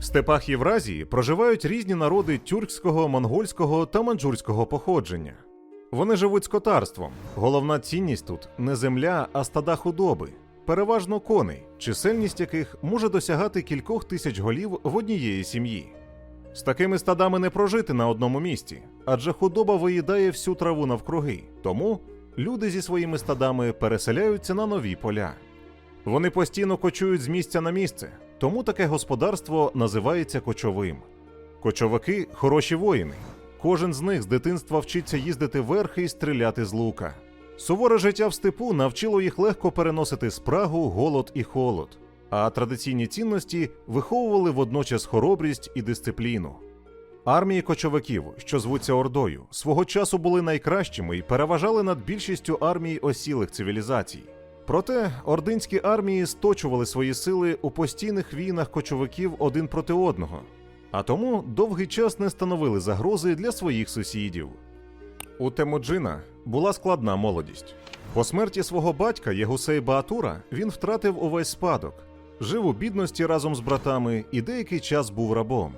В степах Євразії проживають різні народи тюркського, монгольського та манджурського походження. Вони живуть скотарством. Головна цінність тут не земля, а стада худоби, переважно коней, чисельність яких може досягати кількох тисяч голів в однієї сім'ї. З такими стадами не прожити на одному місці, адже худоба виїдає всю траву навкруги. Тому люди зі своїми стадами переселяються на нові поля. Вони постійно кочують з місця на місце, тому таке господарство називається кочовим. Кочовики хороші воїни. Кожен з них з дитинства вчиться їздити верхи і стріляти з лука. Суворе життя в степу навчило їх легко переносити спрагу, голод і холод, а традиційні цінності виховували водночас хоробрість і дисципліну. Армії кочовиків, що звуться Ордою, свого часу були найкращими і переважали над більшістю армій осілих цивілізацій. Проте ординські армії сточували свої сили у постійних війнах кочовиків один проти одного, а тому довгий час не становили загрози для своїх сусідів. У Темуджина була складна молодість. По смерті свого батька Єгусей Баатура він втратив увесь спадок, жив у бідності разом з братами і деякий час був рабом.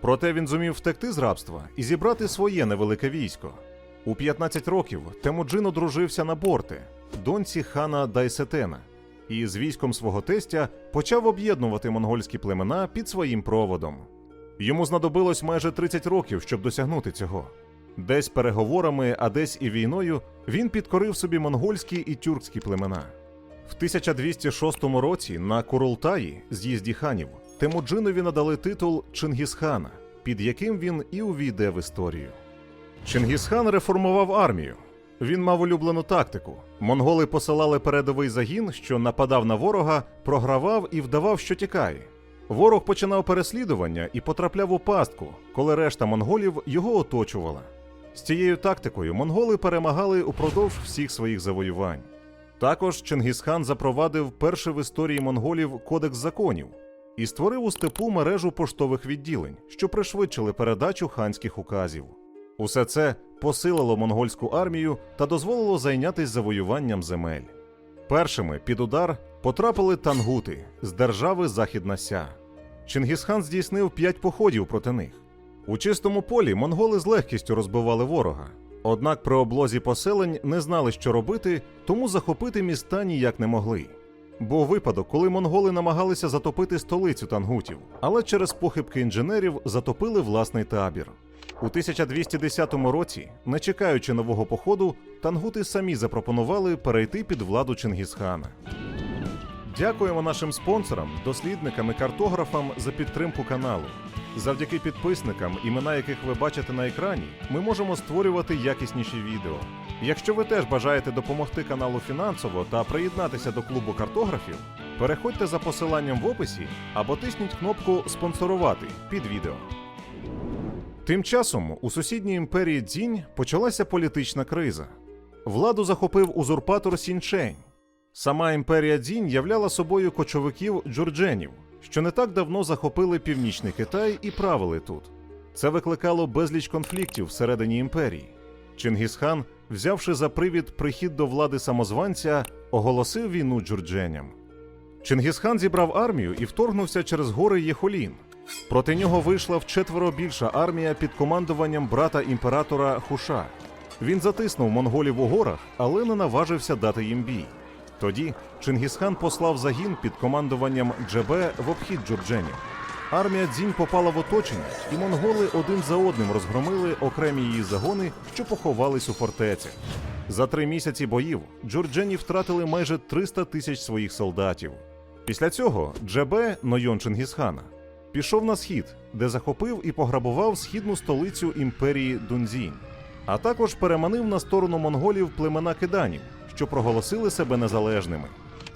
Проте він зумів втекти з рабства і зібрати своє невелике військо. У 15 років Темуджин одружився на Борте, доньці хана Дайсетена, і з військом свого тестя почав об'єднувати монгольські племена під своїм проводом. Йому знадобилось майже 30 років, щоб досягнути цього. Десь переговорами, а десь і війною він підкорив собі монгольські і тюркські племена. В 1206 році на Курултаї, з'їзді ханів, Темуджинові надали титул Чингісхана, під яким він і увійде в історію. Чингісхан реформував армію. Він мав улюблену тактику. Монголи посилали передовий загін, що нападав на ворога, програвав і вдавав, що тікає. Ворог починав переслідування і потрапляв у пастку, коли решта монголів його оточувала. З цією тактикою монголи перемагали упродовж всіх своїх завоювань. Також Чингісхан запровадив перший в історії монголів кодекс законів і створив у степу мережу поштових відділень, що пришвидшили передачу ханських указів. Усе це посилило монгольську армію та дозволило зайнятися завоюванням земель. Першими під удар потрапили тангути з держави Західна Ся. Чингісхан здійснив п'ять походів проти них. У чистому полі монголи з легкістю розбивали ворога. Однак при облозі поселень не знали, що робити, тому захопити міста ніяк не могли. Був випадок, коли монголи намагалися затопити столицю тангутів, але через похибки інженерів затопили власний табір. У 1210 році, не чекаючи нового походу, тангути самі запропонували перейти під владу Чингісхана. Дякуємо нашим спонсорам, дослідникам і картографам за підтримку каналу. Завдяки підписникам, імена яких ви бачите на екрані, ми можемо створювати якісніші відео. Якщо ви теж бажаєте допомогти каналу фінансово та приєднатися до клубу картографів, переходьте за посиланням в описі або тисніть кнопку Спонсорувати під відео. Тим часом у сусідній імперії Дзінь почалася політична криза. Владу захопив узурпатор Сінчень. Сама імперія Дзінь являла собою кочовиків джурдженів, що не так давно захопили північний Китай і правили тут. Це викликало безліч конфліктів всередині імперії. Чингісхан, взявши за привід прихід до влади самозванця, оголосив війну джурдженям. Чингісхан зібрав армію і вторгнувся через гори Єхолін. Проти нього вийшла вчетверо більша армія під командуванням брата імператора Хуша. Він затиснув монголів у горах, але не наважився дати їм бій. Тоді Чингісхан послав загін під командуванням Джебе в обхід джурдженів. Армія Дзінь попала в оточення, і монголи один за одним розгромили окремі її загони, що поховались у фортецях. За три місяці боїв джурджені втратили майже 300 тисяч своїх солдатів. Після цього Джебе, нойон Чингісхана, пішов на схід, де захопив і пограбував східну столицю імперії Дунзінь, а також переманив на сторону монголів племена киданів, що проголосили себе незалежними.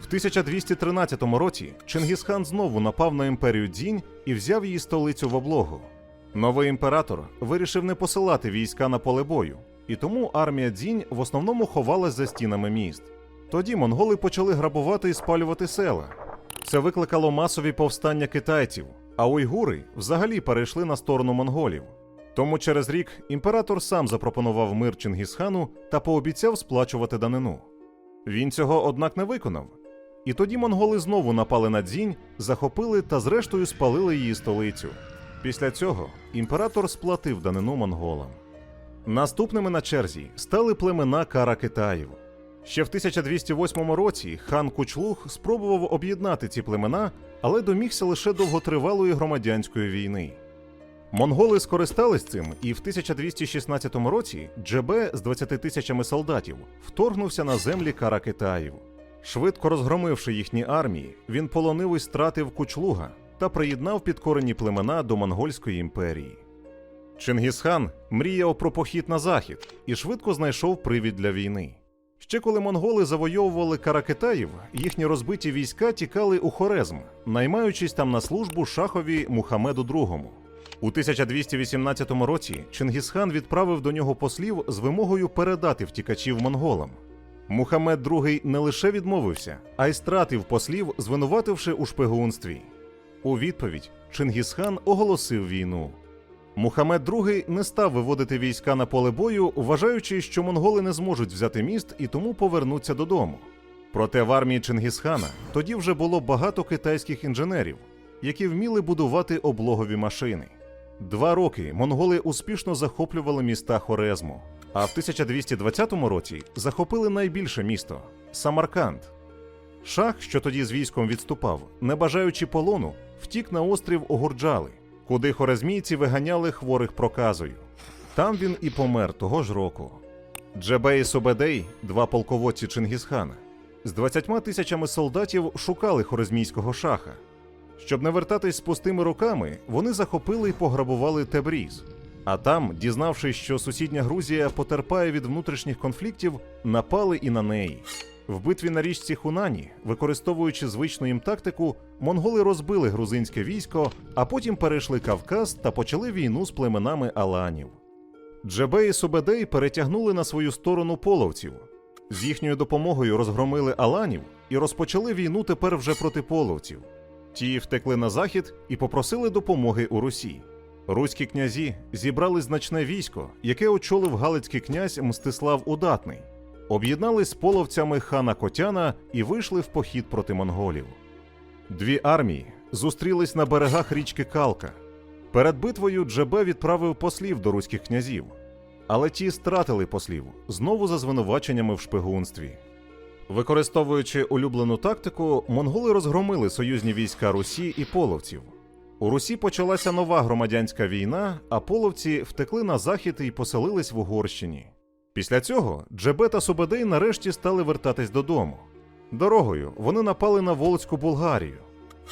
В 1213 році Чингісхан знову напав на імперію Дзінь і взяв її столицю в облогу. Новий імператор вирішив не посилати війська на поле бою, і тому армія Дзінь в основному ховалась за стінами міст. Тоді монголи почали грабувати і спалювати села. Це викликало масові повстання китайців, а уйгури взагалі перейшли на сторону монголів. Тому через рік імператор сам запропонував мир Чингісхану та пообіцяв сплачувати данину. Він цього, однак, не виконав. і тоді монголи знову напали на дзінь, захопили та зрештою спалили її столицю. Після цього імператор сплатив данину монголам. Наступними на черзі стали племена Кара Китаїв. Ще в 1208 році хан Кучлух спробував об'єднати ці племена, але домігся лише довготривалої громадянської війни. Монголи скористались цим, і в 1216 році Джебе з 20 тисячами солдатів вторгнувся на землі Кара Китаїв. Швидко розгромивши їхні армії, він полонив і стратив Кучлуга та приєднав підкорені племена до Монгольської імперії. Чингісхан мріяв про похід на захід і швидко знайшов привід для війни. Ще коли монголи завойовували Каракитаїв, їхні розбиті війська тікали у Хорезм, наймаючись там на службу шахові Мухамеду II. У 1218 році Чингісхан відправив до нього послів з вимогою передати втікачів монголам. Мухамед II не лише відмовився, а й стратив послів, звинувативши у шпигунстві. У відповідь Чингісхан оголосив війну. Мухамед II не став виводити війська на поле бою, вважаючи, що монголи не зможуть взяти міст і тому повернуться додому. Проте в армії Чингісхана тоді вже було багато китайських інженерів, які вміли будувати облогові машини. Два роки монголи успішно захоплювали міста Хорезму, а в 1220 році захопили найбільше місто Самарканд. Шах, що тоді з військом відступав, не бажаючи полону, втік на острів Огурджали, куди хорезмійці виганяли хворих проказою. Там він і помер того ж року. Джебей і Собедей, два полководці Чингісхана, з 20 тисячами солдатів шукали хорезмійського шаха. Щоб не вертатись з пустими руками, вони захопили і пограбували Тебріз. А там, дізнавшись, що сусідня Грузія потерпає від внутрішніх конфліктів, напали і на неї. В битві на річці Хунані, використовуючи звичну їм тактику, монголи розбили грузинське військо, а потім перейшли Кавказ та почали війну з племенами Аланів. Джебе і Субедей перетягнули на свою сторону половців. З їхньою допомогою розгромили Аланів і розпочали війну тепер вже проти половців. Ті втекли на захід і попросили допомоги у Русі. Руські князі зібрали значне військо, яке очолив галицький князь Мстислав Удатний, об'єднались з половцями хана Котяна і вийшли в похід проти монголів. Дві армії зустрілись на берегах річки Калка. Перед битвою Джебе відправив послів до руських князів, але ті стратили послів знову за звинуваченнями в шпигунстві. Використовуючи улюблену тактику, монголи розгромили союзні війська Русі і половців. У Русі почалася нова громадянська війна, а половці втекли на захід і поселились в Угорщині. Після цього Джебе та Субедей нарешті стали вертатись додому. Дорогою вони напали на Волоцьку Булгарію.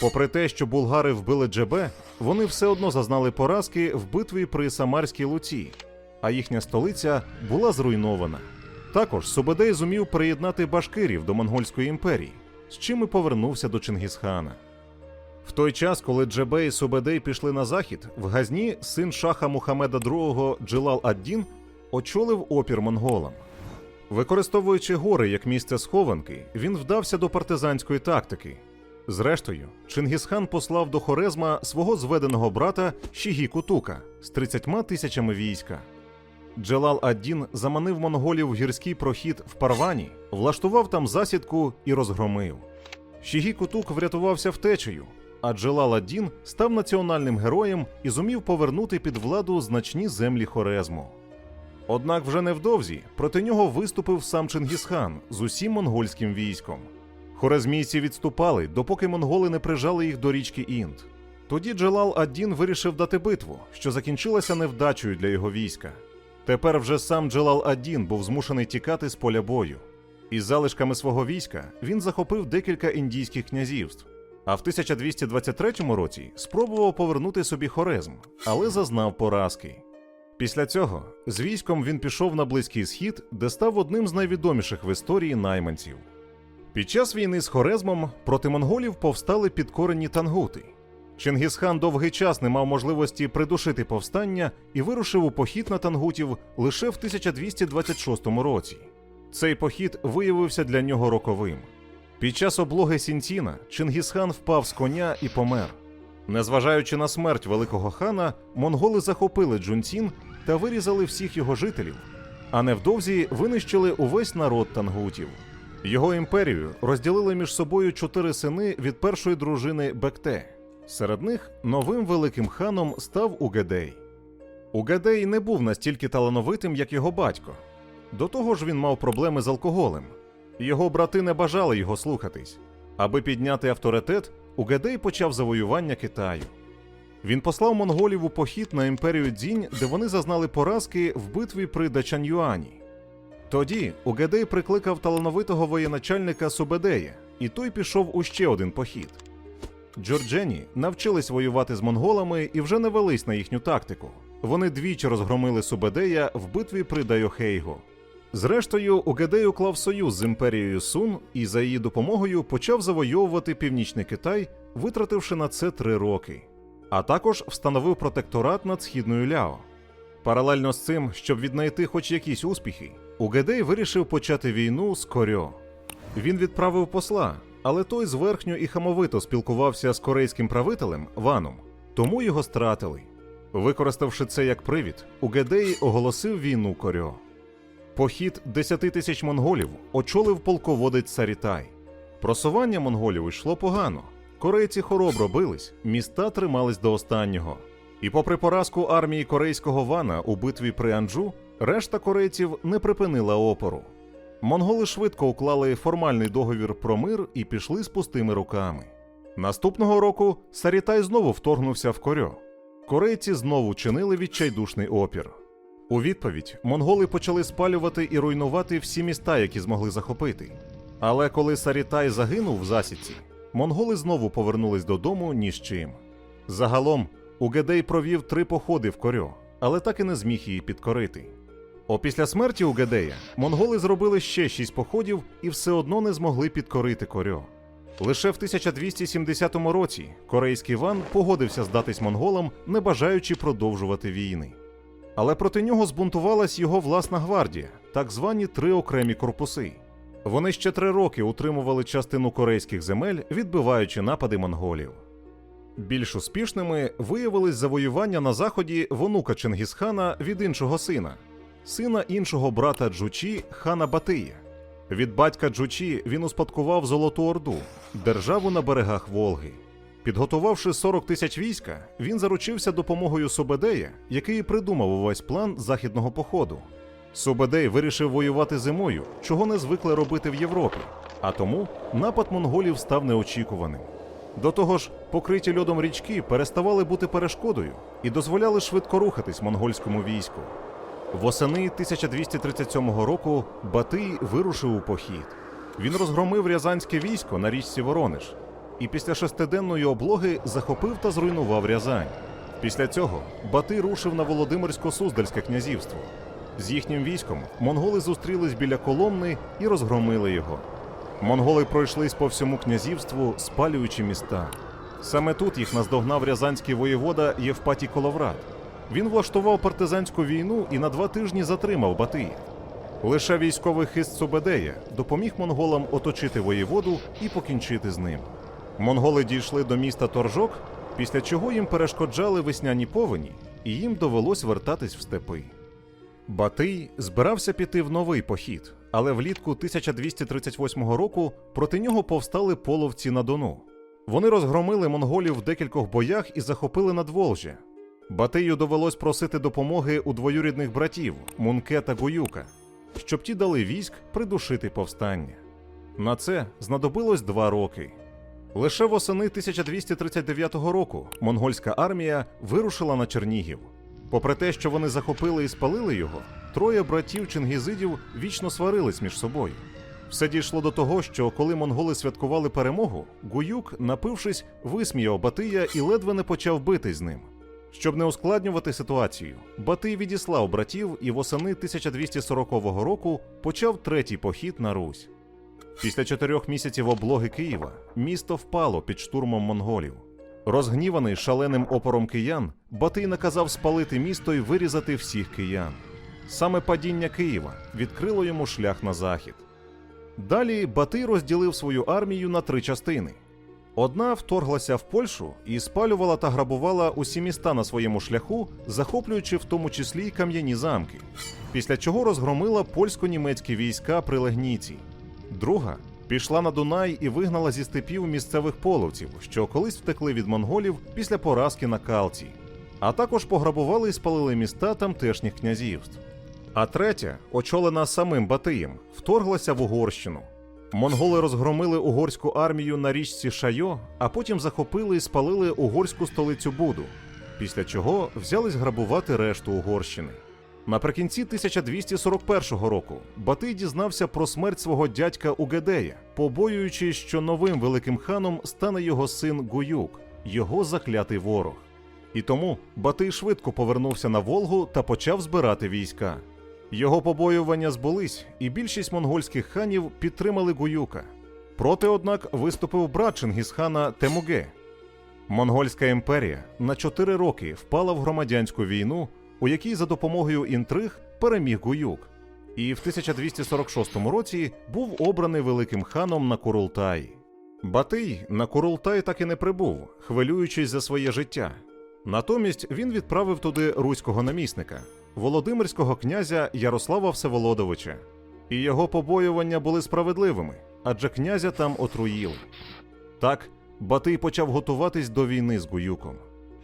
Попри те, що булгари вбили Джебе, вони все одно зазнали поразки в битві при Самарській Луці, а їхня столиця була зруйнована. Також Субедей зумів приєднати башкирів до Монгольської імперії, з чим і повернувся до Чингісхана. В той час, коли Джебе і Субедей пішли на захід, в Газні син шаха Мухамеда II Джилал Ад-Дін очолив опір монголам. Використовуючи гори як місце схованки, він вдався до партизанської тактики. Зрештою, Чингісхан послав до Хорезма свого зведеного брата Шігі Кутука з 30 тисячами війська. Джелал Ад-Дін заманив монголів в гірський прохід в Парвані, влаштував там засідку і розгромив. Шігі Кутук врятувався втечею, а Джелал Ад-Дін став національним героєм і зумів повернути під владу значні землі Хорезму. Однак вже невдовзі проти нього виступив сам Чингісхан з усім монгольським військом. Хорезмійці відступали, допоки монголи не прижали їх до річки Інд. Тоді Джелал Ад-Дін вирішив дати битву, що закінчилася невдачею для його війська. Тепер вже сам Джелал Ад-Дін був змушений тікати з поля бою. Із залишками свого війська він захопив декілька індійських князівств. А в 1223 році спробував повернути собі Хорезм, але зазнав поразки. Після цього з військом він пішов на Близький Схід, де став одним з найвідоміших в історії найманців. Під час війни з Хорезмом проти монголів повстали підкорені тангути. Чингісхан довгий час не мав можливості придушити повстання і вирушив у похід на тангутів лише в 1226 році. Цей похід виявився для нього роковим. Під час облоги Сінціна Чингісхан впав з коня і помер. Незважаючи на смерть великого хана, монголи захопили Джунцін та вирізали всіх його жителів, а невдовзі винищили увесь народ тангутів. Його імперію розділили між собою чотири сини від першої дружини Бекте. Серед них новим великим ханом став Угедей. Угедей не був настільки талановитим, як його батько. До того ж, він мав проблеми з алкоголем. Його брати не бажали його слухатись. Аби підняти авторитет, Угедей почав завоювання Китаю. Він послав монголів у похід на імперію Дзінь, де вони зазнали поразки в битві при Дачаньюані. Тоді Угедей прикликав талановитого воєначальника Субедея, і той пішов у ще один похід. Джорджені навчились воювати з монголами і вже не велись на їхню тактику. Вони двічі розгромили Субедея в битві при Дайохейго. Зрештою, Угедей уклав союз з імперією Сун і за її допомогою почав завойовувати північний Китай, витративши на це три роки. А також встановив протекторат над східною Ляо. Паралельно з цим, щоб віднайти хоч якісь успіхи, Угедей вирішив почати війну з Корьо. Він відправив посла, але той зверхньо і хамовито спілкувався з корейським правителем Ваном, тому його стратили. Використавши це як привід, Угедей оголосив війну Корьо. Похід 10 тисяч монголів очолив полководець Сарітай. Просування монголів йшло погано. Корейці хоробро бились, міста тримались до останнього. І попри поразку армії корейського вана у битві при Анджу, решта корейців не припинила опору. Монголи швидко уклали формальний договір про мир і пішли з пустими руками. Наступного року Сарітай знову вторгнувся в Корьо. Корейці знову чинили відчайдушний опір. У відповідь монголи почали спалювати і руйнувати всі міста, які змогли захопити. Але коли Сарітай загинув в засідці, монголи знову повернулись додому ні з чим. Загалом Угедей провів три походи в Корьо, але так і не зміг її підкорити. Опісля смерті Угедея монголи зробили ще шість походів і все одно не змогли підкорити Корьо. Лише в 1270 році корейський ван погодився здатись монголам, не бажаючи продовжувати війни. Але проти нього збунтувалась його власна гвардія, так звані три окремі корпуси. Вони ще три роки утримували частину корейських земель, відбиваючи напади монголів. Більш успішними виявились завоювання на заході в онука Чингісхана від іншого сина, сина іншого брата Джучі хана Батия. Від батька Джучі він успадкував Золоту Орду, державу на берегах Волги. Підготувавши 40 тисяч війська, він заручився допомогою Субедея, який придумав увесь план західного походу. Субедей вирішив воювати зимою, чого не звикли робити в Європі, а тому напад монголів став неочікуваним. До того ж, покриті льодом річки переставали бути перешкодою і дозволяли швидко рухатись монгольському війську. Восени 1237 року Батий вирушив у похід. Він розгромив рязанське військо на річці Воронеж і після шестиденної облоги захопив та зруйнував Рязань. Після цього Батий рушив на Володимирсько-Суздальське князівство. З їхнім військом монголи зустрілись біля Коломни і розгромили його. Монголи пройшлись по всьому князівству, спалюючи міста. Саме тут їх наздогнав рязанський воєвода Євпатій Коловрат. Він влаштував партизанську війну і на два тижні затримав Батия. Лише військовий хист Субедея допоміг монголам оточити воєводу і покінчити з ним. Монголи дійшли до міста Торжок, після чого їм перешкоджали весняні повені, і їм довелось вертатись в степи. Батий збирався піти в новий похід, але влітку 1238 року проти нього повстали половці на Дону. Вони розгромили монголів в декількох боях і захопили Надволжя. Батию довелось просити допомоги у двоюрідних братів Мунке та Гуюка, щоб ті дали військ придушити повстання. На це знадобилось два роки. Лише восени 1239 року монгольська армія вирушила на Чернігів. Попри те, що вони захопили і спалили його, троє братів чингізидів вічно сварились між собою. Все дійшло до того, що коли монголи святкували перемогу, Гуюк, напившись, висміяв Батия і ледве не почав битись з ним. Щоб не ускладнювати ситуацію, Батий відіслав братів і восени 1240 року почав третій похід на Русь. Після чотирьох місяців облоги Києва місто впало під штурмом монголів. Розгніваний шаленим опором киян, Батий наказав спалити місто і вирізати всіх киян. Саме падіння Києва відкрило йому шлях на захід. Далі Батий розділив свою армію на три частини. Одна вторглася в Польщу і спалювала та грабувала усі міста на своєму шляху, захоплюючи в тому числі й кам'яні замки, після чого розгромила польсько-німецькі війська при Легніці. Друга пішла на Дунай і вигнала зі степів місцевих половців, що колись втекли від монголів після поразки на Калці, а також пограбували і спалили міста тамтешніх князівств. А третя, очолена самим Батиєм, вторглася в Угорщину. Монголи розгромили угорську армію на річці Шайо, а потім захопили і спалили угорську столицю Буду, після чого взялись грабувати решту Угорщини. Наприкінці 1241 року Батий дізнався про смерть свого дядька Угедея, побоюючись, що новим великим ханом стане його син Гуюк, його заклятий ворог. І тому Батий швидко повернувся на Волгу та почав збирати війська. Його побоювання збулись, і більшість монгольських ханів підтримали Гуюка. Проти, однак, виступив брат Чингісхана Темуге. Монгольська імперія на чотири роки впала в громадянську війну, у якій за допомогою інтриг переміг Гуюк, і в 1246 році був обраний великим ханом на Курултаї. Батий на Курултай так і не прибув, хвилюючись за своє життя. Натомість він відправив туди руського намісника, володимирського князя Ярослава Всеволодовича. І його побоювання були справедливими, адже князя там отруїли. Так, Батий почав готуватись до війни з Гуюком.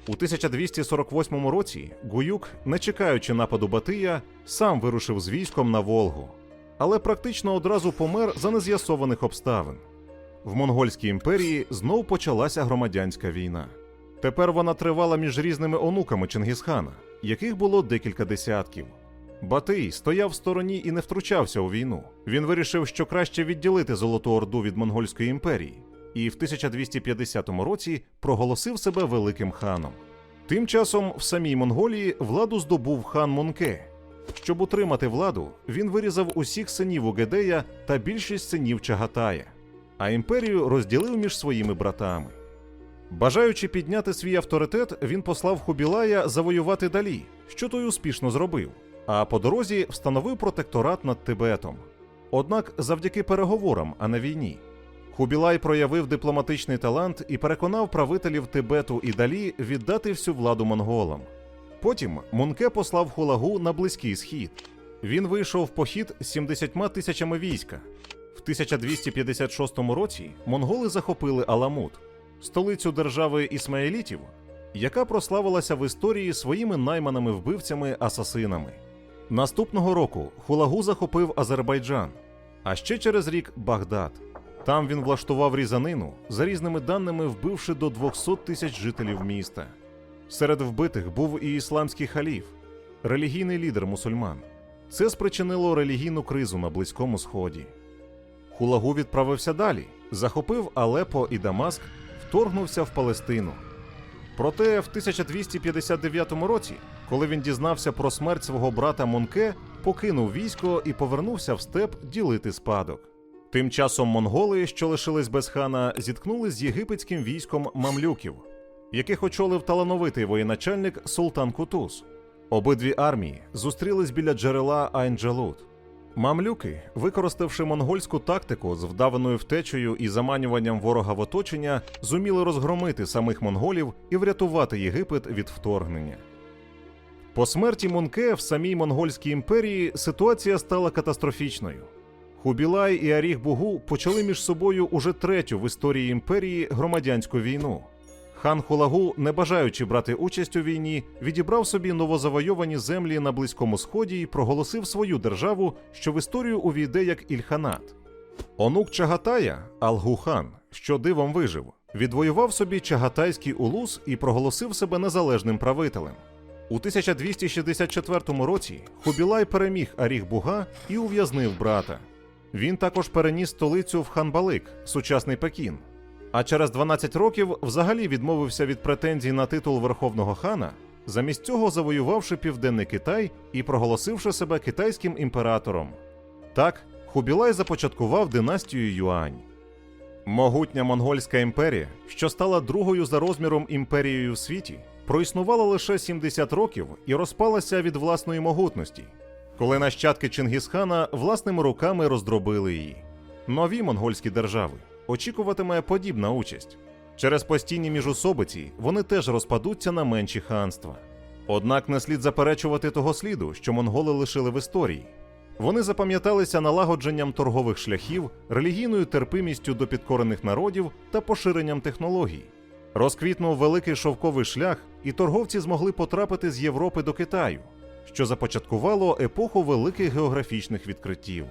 У 1248 році Гуюк, не чекаючи нападу Батия, сам вирушив з військом на Волгу, але практично одразу помер за нез'ясованих обставин. В Монгольській імперії знов почалася громадянська війна. Тепер вона тривала між різними онуками Чингісхана, яких було декілька десятків. Батий стояв в стороні і не втручався у війну. Він вирішив, що краще відділити Золоту Орду від Монгольської імперії, і в 1250 році проголосив себе великим ханом. Тим часом в самій Монголії владу здобув хан Монке. Щоб утримати владу, він вирізав усіх синів Угедея та більшість синів Чагатая, а імперію розділив між своїми братами. Бажаючи підняти свій авторитет, він послав Хубілая завоювати далі, що той успішно зробив, а по дорозі встановив протекторат над Тибетом. Однак завдяки переговорам, а не війні. Хубілай проявив дипломатичний талант і переконав правителів Тибету і далі віддати всю владу монголам. Потім Мунке послав Хулагу на Близький Схід. Він вийшов в похід з 70 тисячами війська. В 1256 році монголи захопили Аламут, столицю держави Ісмаїлітів, яка прославилася в історії своїми найманими вбивцями асасинами. Наступного року Хулагу захопив Азербайджан, а ще через рік Багдад. Там він влаштував різанину, за різними даними вбивши до 200 тисяч жителів міста. Серед вбитих був і ісламський халіф, релігійний лідер мусульман. Це спричинило релігійну кризу на Близькому Сході. Хулагу відправився далі, захопив Алепо і Дамаск, вторгнувся в Палестину. Проте в 1259 році, коли він дізнався про смерть свого брата Монке, покинув військо і повернувся в степ ділити спадок. Тим часом монголи, що лишились без хана, зіткнулись з єгипетським військом мамлюків, яких очолив талановитий воєначальник Султан Кутуз. Обидві армії зустрілись біля джерела Айн-Джалут. Мамлюки, використавши монгольську тактику з вдаваною втечею і заманюванням ворога в оточення, зуміли розгромити самих монголів і врятувати Єгипет від вторгнення. По смерті Мунке в самій монгольській імперії ситуація стала катастрофічною. Хубілай і Аріх Бугу почали між собою уже третю в історії імперії громадянську війну. Хан Хулагу, не бажаючи брати участь у війні, відібрав собі новозавойовані землі на Близькому Сході і проголосив свою державу, що в історію увійде як Ільханат. Онук Чагатая, Алгухан, що дивом вижив, відвоював собі Чагатайський улус і проголосив себе незалежним правителем. У 1264 році Хубілай переміг Аріх Буга і ув'язнив брата. Він також переніс столицю в Ханбалик, сучасний Пекін. А через 12 років взагалі відмовився від претензій на титул Верховного хана, замість цього завоювавши південний Китай і проголосивши себе китайським імператором. Так, Хубілай започаткував династію Юань. Могутня монгольська імперія, що стала другою за розміром імперією в світі, проіснувала лише 70 років і розпалася від власної могутності, коли нащадки Чингісхана власними руками роздробили її. Нові монгольські держави очікуватиме подібна участь. Через постійні міжусобиці вони теж розпадуться на менші ханства. Однак не слід заперечувати того сліду, що монголи лишили в історії. Вони запам'яталися налагодженням торгових шляхів, релігійною терпимістю до підкорених народів та поширенням технологій. Розквітнув великий шовковий шлях, і торговці змогли потрапити з Європи до Китаю, що започаткувало епоху великих географічних відкриттів.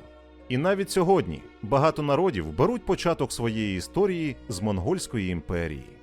І навіть сьогодні багато народів беруть початок своєї історії з Монгольської імперії.